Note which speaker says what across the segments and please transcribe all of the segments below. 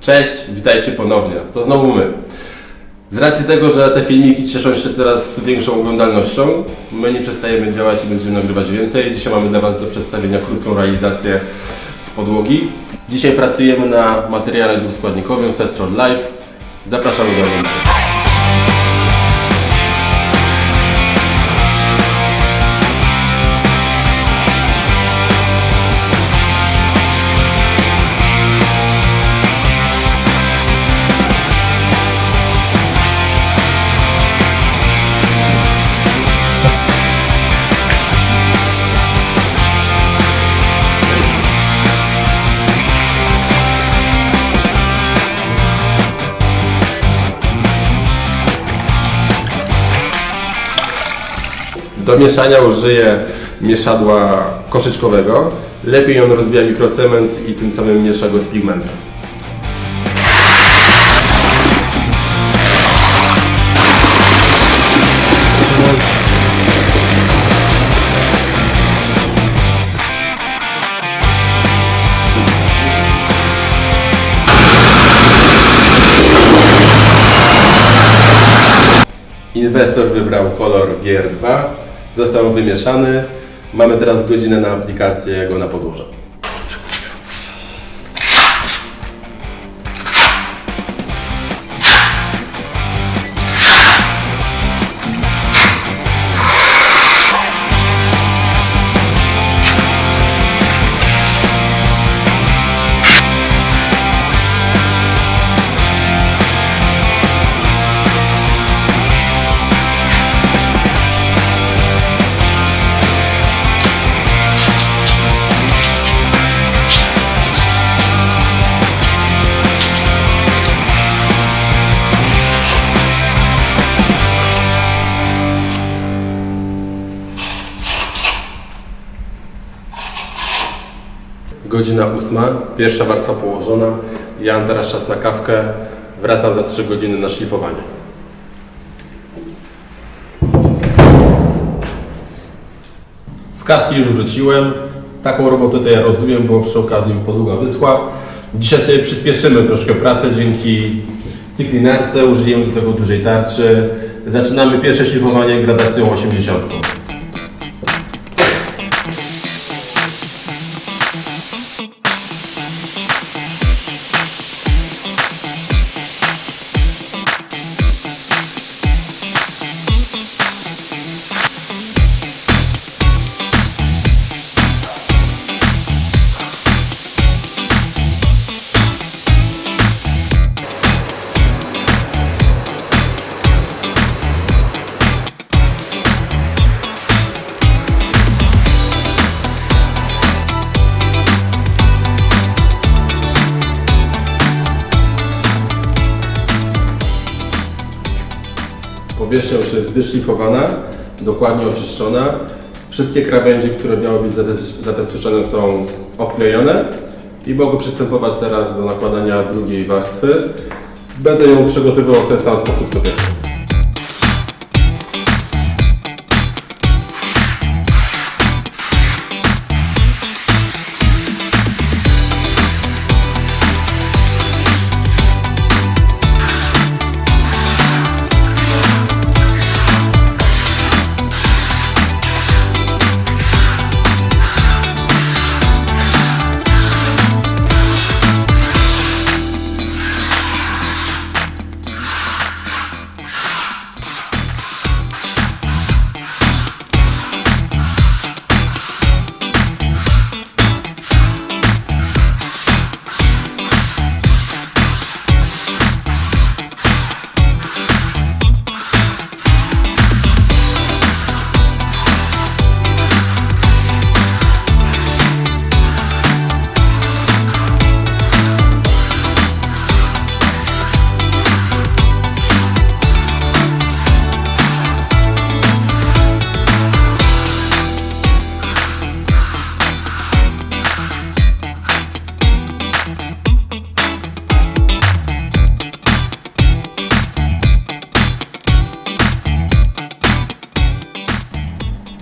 Speaker 1: Cześć, witajcie ponownie. To znowu my. Z racji tego, że te filmiki cieszą się coraz większą oglądalnością, my nie przestajemy działać i będziemy nagrywać więcej. Dzisiaj mamy dla Was do przedstawienia krótką realizację z podłogi. Dzisiaj pracujemy na materiale dwuskładnikowym Festrol Live. Zapraszamy do oglądania. Do mieszania użyję mieszadła koszyczkowego. Lepiej on rozbija mikrocement i tym samym miesza go z pigmentem. Inwestor wybrał kolor GR2, został wymieszany. Mamy teraz godzinę na aplikację go na podłoże. Godzina ósma, pierwsza warstwa położona. Ja mam teraz czas na kawkę. Wracam za 3 godziny na szlifowanie. Z kawki już wróciłem. Taką robotę to ja rozumiem, bo przy okazji podługa wyschła. Dzisiaj sobie przyspieszymy troszkę pracę dzięki cyklinerce. Użyjemy do tego dużej tarczy. Zaczynamy pierwsze szlifowanie gradacją 80. Powierzchnia już jest wyszlifowana, dokładnie oczyszczona. Wszystkie krawędzie, które miały być zabez- zabezpieczone są oklejone i mogę przystępować teraz do nakładania drugiej warstwy. Będę ją przygotowywał w ten sam sposób co pierwszą.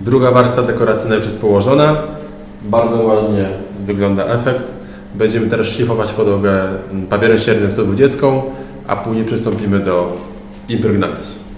Speaker 1: Druga warstwa dekoracyjna już jest położona. Bardzo ładnie wygląda efekt. Będziemy teraz szlifować podłogę papierem ściernym 120, a później przystąpimy do impregnacji.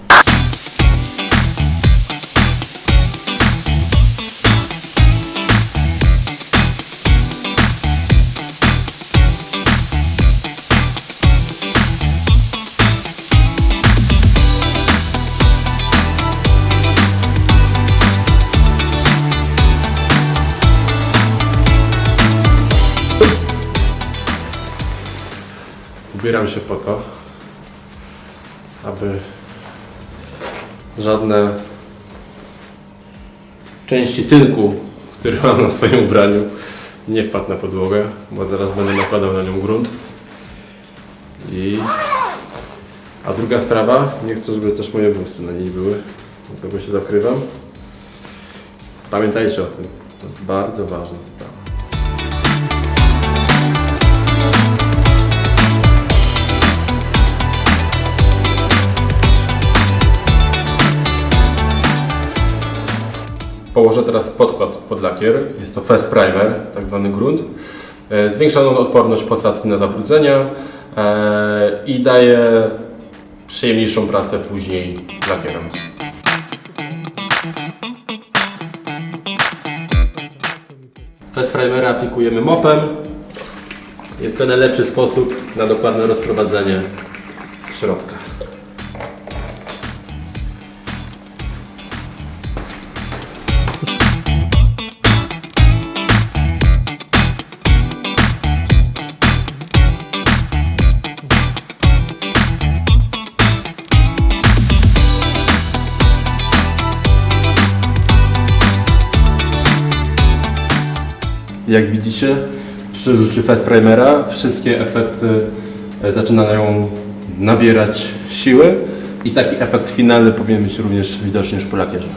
Speaker 1: Ubieram się po to, aby żadne części tynku, który mam na swoim ubraniu, nie wpadł na podłogę, bo zaraz będę nakładał na nią grunt. I... A druga sprawa, nie chcę, żeby też moje włosy na niej były, dlatego się zakrywam. Pamiętajcie o tym, to jest bardzo ważna sprawa. Położę teraz podkład pod lakier. Jest to Fast Primer, tak zwany grunt. E, Zwiększoną odporność posadzki na zabrudzenia e, i daje przyjemniejszą pracę później lakierem. Fast Primera aplikujemy mopem. Jest to najlepszy sposób na dokładne rozprowadzenie środka. Jak widzicie, przy użyciu Fast Primera wszystkie efekty e, zaczynają nabierać siły i taki efekt finalny powinien być również widoczny już po lakierze.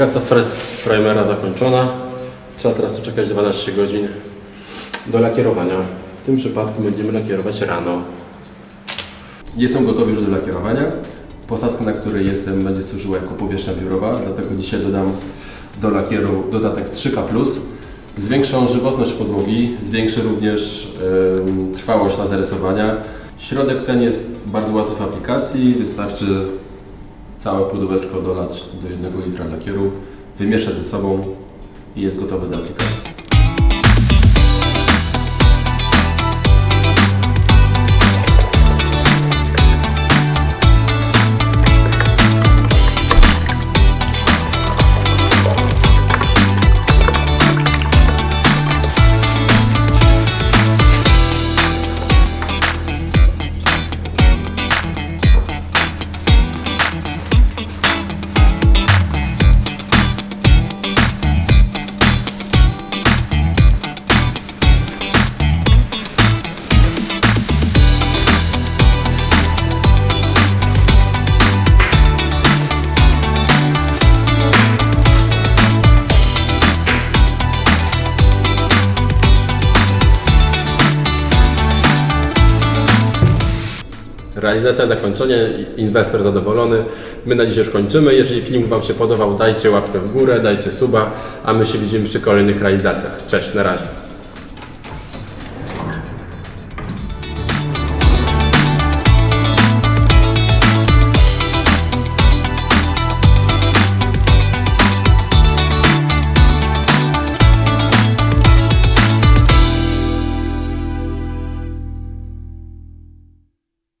Speaker 1: Aplikacja Fast Primera zakończona. Trzeba teraz czekać 12 godzin do lakierowania. W tym przypadku będziemy lakierować rano. Nie są gotowi już do lakierowania. Posadzka, na której jestem, będzie służyła jako powierzchnia biurowa, dlatego dzisiaj dodam do lakieru dodatek 3K+. Zwiększa on żywotność podłogi, zwiększy również trwałość zarysowania. Środek ten jest bardzo łatwy w aplikacji, wystarczy całe pudełeczko dolać do 1 litra lakieru, wymieszać ze sobą i jest gotowy do aplikacji. Realizacja zakończenia, inwestor zadowolony. My na dzisiaj już kończymy. Jeżeli film Wam się podobał, dajcie łapkę w górę, dajcie suba, a my się widzimy przy kolejnych realizacjach. Cześć, na razie.